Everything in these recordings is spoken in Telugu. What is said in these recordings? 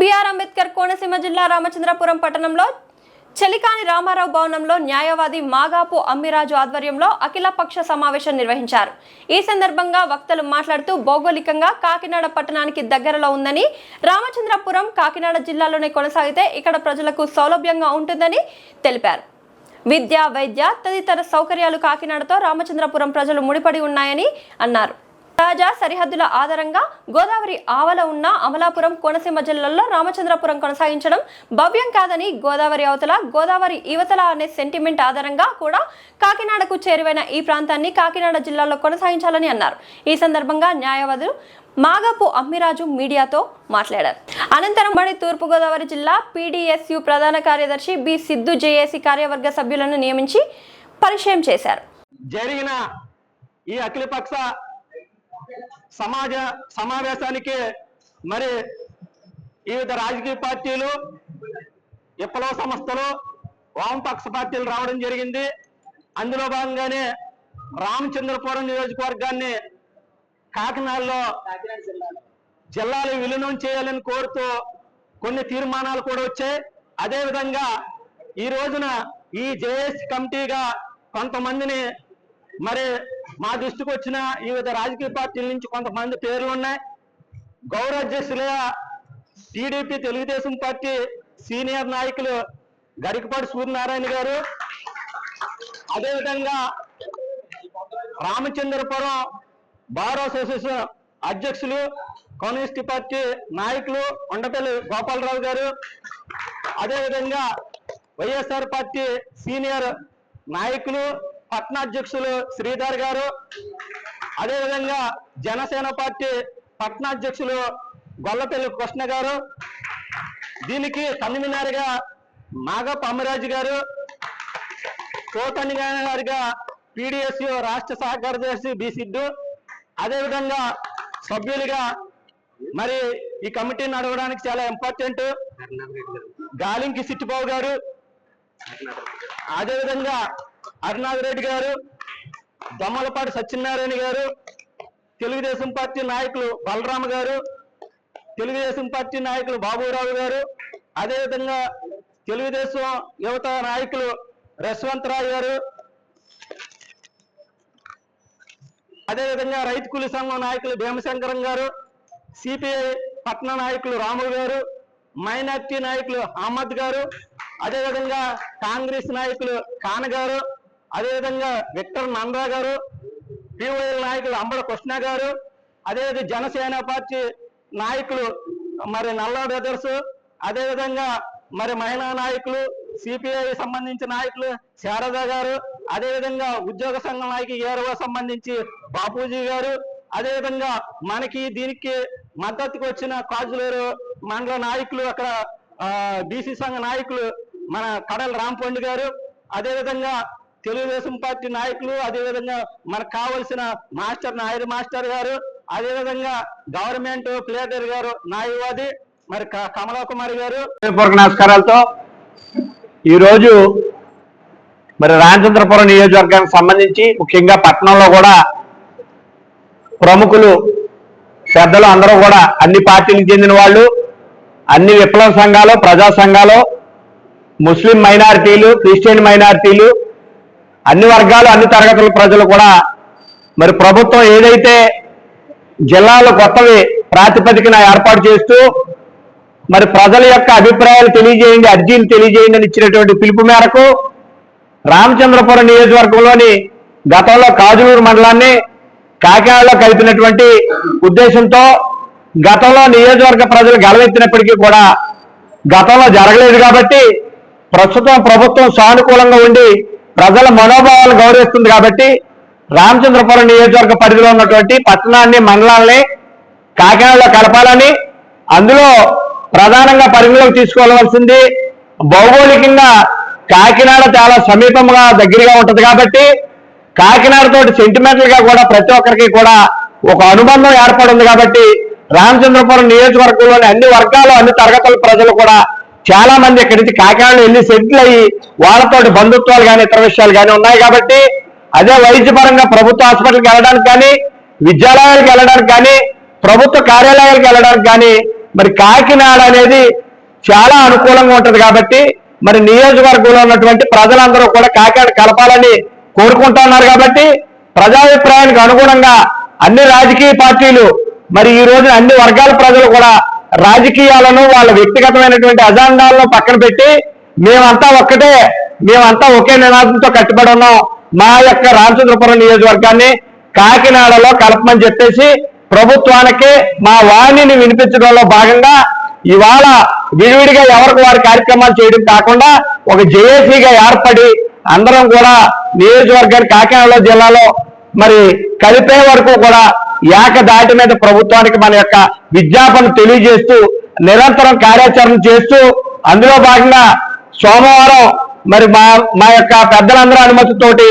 బిఆర్ అంబేద్కర్ కోనసీమ జిల్లా రామచంద్రపురం పట్టణంలో చెలికాని రామారావు భవనంలో న్యాయవాది మాగాపు అమ్మిరాజు ఆధ్వర్యంలో అఖిలపక్ష సమావేశం నిర్వహించారు. ఈ సందర్భంగా వక్తలు మాట్లాడుతూ భౌగోళికంగా కాకినాడ పట్టణానికి దగ్గరలో ఉందని రామచంద్రపురం కాకినాడ జిల్లాలోనే కొనసాగితే ఇక్కడ ప్రజలకు సౌలభ్యంగా ఉంటుందని తెలిపారు. విద్య వైద్య తదితర సౌకర్యాలు కాకినాడతో రామచంద్రపురం ప్రజలు ముడిపడి ఉన్నాయని అన్నారు. తాజా సరిహద్దుల ఆధారంగా గోదావరి ఆవల ఉన్న అమలాపురం కోనసీమ జిల్లాల్లో రామచంద్రపురం కొనసాగించడం భవ్యం కాదని గోదావరి అవతల గోదావరి ఇవతల అనే సెంటిమెంట్ ఆధారంగా కూడా కాకినాడకు చేరువైన ఈ ప్రాంతాన్ని కాకినాడ జిల్లాలో కొనసాగించాలని అన్నారు. ఈ సందర్భంగా న్యాయవాదులు మాగపు అమ్మిరాజు మీడియాతో మాట్లాడారు. అనంతరం బడి తూర్పుగోదావరి జిల్లా పీడీఎస్యు ప్రధాన కార్యదర్శి బి సిద్ధు జేఏసీ కార్యవర్గ సభ్యులను నియమించి పరిచయం చేశారు. జరిగిన ఈ అఖిలపక్ష సమాజ సమావేశానికి మరి వివిధ రాజకీయ పార్టీలు విప్లవ సంస్థలు వామపక్ష పార్టీలు రావడం జరిగింది. అందులో భాగంగానే రామచంద్రపురం నియోజకవర్గాన్ని కాకినాడలో జిల్లాలు విలీనం చేయాలని కోరుతూ కొన్ని తీర్మానాలు కూడా వచ్చాయి. అదేవిధంగా ఈ రోజున ఈ జేఎస్ కమిటీగా కొంతమందిని మరి మా దృష్టికి వచ్చిన వివిధ రాజకీయ పార్టీల నుంచి కొంతమంది పేర్లు ఉన్నాయి. గౌరవ అధ్యక్షులుగా టీడీపీ తెలుగుదేశం పార్టీ సీనియర్ నాయకులు గరికపాటి సూర్యనారాయణ గారు. అదేవిధంగా రామచంద్రపురం బార్ అసోసియేషన్ అధ్యక్షులు కమ్యూనిస్ట్ పార్టీ నాయకులు ఉండపల్లి గోపాలరావు గారు. అదేవిధంగా వైఎస్ఆర్ పార్టీ సీనియర్ నాయకులు పట్నాధ్యక్షులు శ్రీధర్ గారు అదేవిధంగా జనసేన పార్టీ పట్నాధ్యక్షులు గొల్లపల్లి కృష్ణ గారు దీనికి కన్వీనర్గా నాగప్ప అమ్మరాజు గారు కోతని గారిగా రాష్ట్ర సహకారదర్శి బి సిద్ధు అదేవిధంగా సభ్యులుగా మరి ఈ కమిటీ నడవడానికి చాలా ఇంపార్టెంట్ గాలింకి సిట్టిబాబు గారు అదేవిధంగా అరునాథ్ రెడ్డి గారు దొమ్మలపాటి సత్యనారాయణ గారు తెలుగుదేశం పార్టీ నాయకులు బలరామ గారు తెలుగుదేశం పార్టీ నాయకులు బాబురావు గారు అదేవిధంగా తెలుగుదేశం యువత నాయకులు యశ్వంతరావు గారు అదేవిధంగా రైతు కూలి సంఘం నాయకులు భీమశంకరం గారు సిపిఐ పట్న నాయకులు రాము గారు మైనార్టీ నాయకులు అహ్మద్ గారు అదేవిధంగా కాంగ్రెస్ నాయకులు ఖాన్ గారు అదేవిధంగా విక్టర్ నంద్రా గారు పిఓఎల్ నాయకులు అంబడ కృష్ణ గారు అదేవిధంగా జనసేన పార్టీ నాయకులు మరి నల్లా బ్రదర్స్ అదేవిధంగా మరి మహిళా నాయకులు సిపిఐ సంబంధించిన నాయకులు శారద గారు అదేవిధంగా ఉద్యోగ సంఘం నాయకు ఏరవ సంబంధించి బాపూజీ గారు అదేవిధంగా మనకి దీనికి మద్దతుకు వచ్చిన కాజులేరు మండల నాయకులు అక్కడ బీసీ సంఘ నాయకులు మన కడల రాంపండి గారు అదేవిధంగా తెలుగుదేశం పార్టీ నాయకులు అదేవిధంగా మనకు కావలసిన మాస్టర్ నాయుడు మాస్టర్ గారు అదేవిధంగా గవర్నమెంట్ ప్లేటర్ గారు న్యాయవాది మరి క- కమలా కుమారి గారు. నమస్కారాలతో ఈరోజు మరి రామచంద్రపురం నియోజకవర్గానికి సంబంధించి ముఖ్యంగా పట్టణంలో కూడా ప్రముఖులు పెద్దలు అందరూ కూడా అన్ని పార్టీలకు చెందిన వాళ్ళు అన్ని విప్లవ సంఘాలు ప్రజా సంఘాలు ముస్లిం మైనారిటీలు క్రిస్టియన్ మైనారిటీలు అన్ని వర్గాలు అన్ని తరగతుల ప్రజలు కూడా మరి ప్రభుత్వం ఏదైతే జిల్లాలు కొత్తవి ప్రాతిపదికన ఏర్పాటు చేస్తూ మరి ప్రజల యొక్క అభిప్రాయాలు తెలియజేయండి అర్జీలు తెలియజేయండి అని ఇచ్చినటువంటి పిలుపు మేరకు రామచంద్రపురం నియోజకవర్గంలోని గతంలో కాజులూరు మండలాన్ని కాకినాడలో కలిపినటువంటి ఉద్దేశంతో గతంలో నియోజకవర్గ ప్రజలు గెలవెత్తినప్పటికీ కూడా గతంలో జరగలేదు కాబట్టి ప్రస్తుతం ప్రభుత్వం సానుకూలంగా ఉండి ప్రజల మనోభావాలు గౌరవిస్తుంది కాబట్టి రామచంద్రపురం నియోజకవర్గ పరిధిలో ఉన్నటువంటి పట్టణాన్ని మండలాల్ని కాకినాడలో కలపాలని అందులో ప్రధానంగా పరిగణలోకి తీసుకోవాల్సింది భౌగోళికంగా కాకినాడ చాలా సమీపంగా దగ్గరగా ఉంటుంది కాబట్టి కాకినాడతో సెంటిమెంటల్గా కూడా ప్రతి ఒక్కరికి కూడా ఒక అనుబంధం ఏర్పడింది కాబట్టి రామచంద్రపురం నియోజకవర్గంలోని అన్ని వర్గాలు అన్ని తరగతుల ప్రజలు కూడా చాలా మంది ఇక్కడి నుంచి కాకినాడలో వెళ్ళి సెటిల్ అయ్యి వాళ్ళతోటి బంధుత్వాలు కానీ ఇతర విషయాలు కానీ ఉన్నాయి కాబట్టి అదే వైద్యపరంగా ప్రభుత్వ హాస్పిటల్కి వెళ్ళడానికి కానీ విద్యాలయాలకు వెళ్ళడానికి కానీ ప్రభుత్వ కార్యాలయాలకు వెళ్ళడానికి కానీ మరి కాకినాడ అనేది చాలా అనుకూలంగా ఉంటుంది కాబట్టి మరి నియోజకవర్గంలో ఉన్నటువంటి ప్రజలందరూ కూడా కాకినాడ కలపాలని కోరుకుంటున్నారు కాబట్టి ప్రజాభిప్రాయానికి అనుగుణంగా అన్ని రాజకీయ పార్టీలు మరి ఈ రోజు అన్ని వర్గాల ప్రజలు కూడా రాజకీయాలను వాళ్ళ వ్యక్తిగతమైనటువంటి అజెండాలను పక్కన పెట్టి మేమంతా ఒక్కటే మేమంతా ఒకే నినాదంతో కట్టుబడి ఉన్నాం. మా యొక్క రామచంద్రపురం నియోజకవర్గాన్ని కాకినాడలో కలపమని చెప్పేసి ప్రభుత్వానికి మా వాణిని వినిపించడంలో భాగంగా ఇవాళ విడివిడిగా ఎవరికి వారి కార్యక్రమాలు చేయడం కాకుండా ఒక జేఏసీగా ఏర్పడి అందరం కూడా నియోజకవర్గాన్ని కాకినాడ జిల్లాలో మరి కలిపే వరకు కూడా ఏక దాటి మీద ప్రభుత్వానికి మన యొక్క విజ్ఞాపన తెలియజేస్తూ నిరంతరం కార్యాచరణ చేస్తూ అందులో భాగంగా సోమవారం మరి మా మా యొక్క పెద్దలందరూ అనుమతితోటి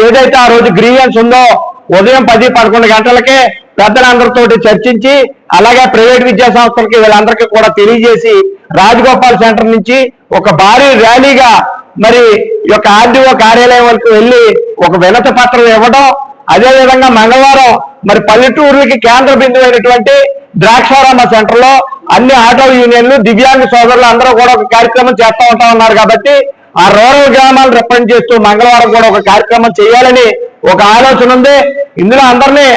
ఏదైతే ఆ రోజు గ్రీవెన్స్ ఉందో ఉదయం పది పదకొండు గంటలకే పెద్దలందరితోటి చర్చించి అలాగే ప్రైవేట్ విద్యా సంస్థలకి వీళ్ళందరికీ కూడా తెలియజేసి రాజగోపాల్ సెంటర్ నుంచి ఒక భారీ ర్యాలీగా మరి ఈ యొక్క ఆర్డీఓ కార్యాలయం వరకు వెళ్ళి ఒక వినతి పత్రం ఇవ్వడం అదేవిధంగా మంగళవారం మరి పల్లెటూరులకి కేంద్ర బిందువు అయినటువంటి ద్రాక్షారామ సెంటర్లో అన్ని ఆటో యూనియన్లు దివ్యాంగ సోదరులు అందరూ కూడా ఒక కార్యక్రమం చేస్తా ఉంటా ఉన్నారు కాబట్టి ఆ రూరల్ గ్రామాలు రిప్రజెంట్ చేస్తూ మంగళవారం కూడా ఒక కార్యక్రమం చేయాలని ఒక ఆలోచన ఉంది. ఇందులో అందరినీ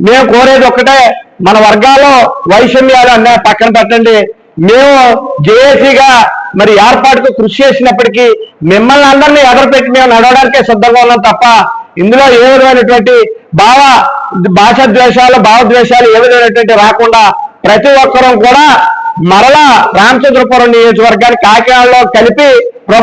మేము కోరేది ఒక్కటే మన వర్గాల్లో వైషమ్యాలు అన్నీ పక్కన పెట్టండి. మేము జేఏసీగా మరి ఏర్పాటుకు కృషి చేసినప్పటికీ మిమ్మల్ని అందరినీ ఎదరపెట్టి మేము నడవడానికే సిద్ధంగా ఉన్నాం తప్ప ఇందులో ఏ విధమైనటువంటి భావ భాషద్వేషాలు భావద్వేషాలు ఏ విధమైనటువంటి రాకుండా ప్రతి ఒక్కరూ కూడా మరలా రామచంద్రపురం నియోజకవర్గాన్ని కాకినాడలో కలిపి ప్రభుత్వం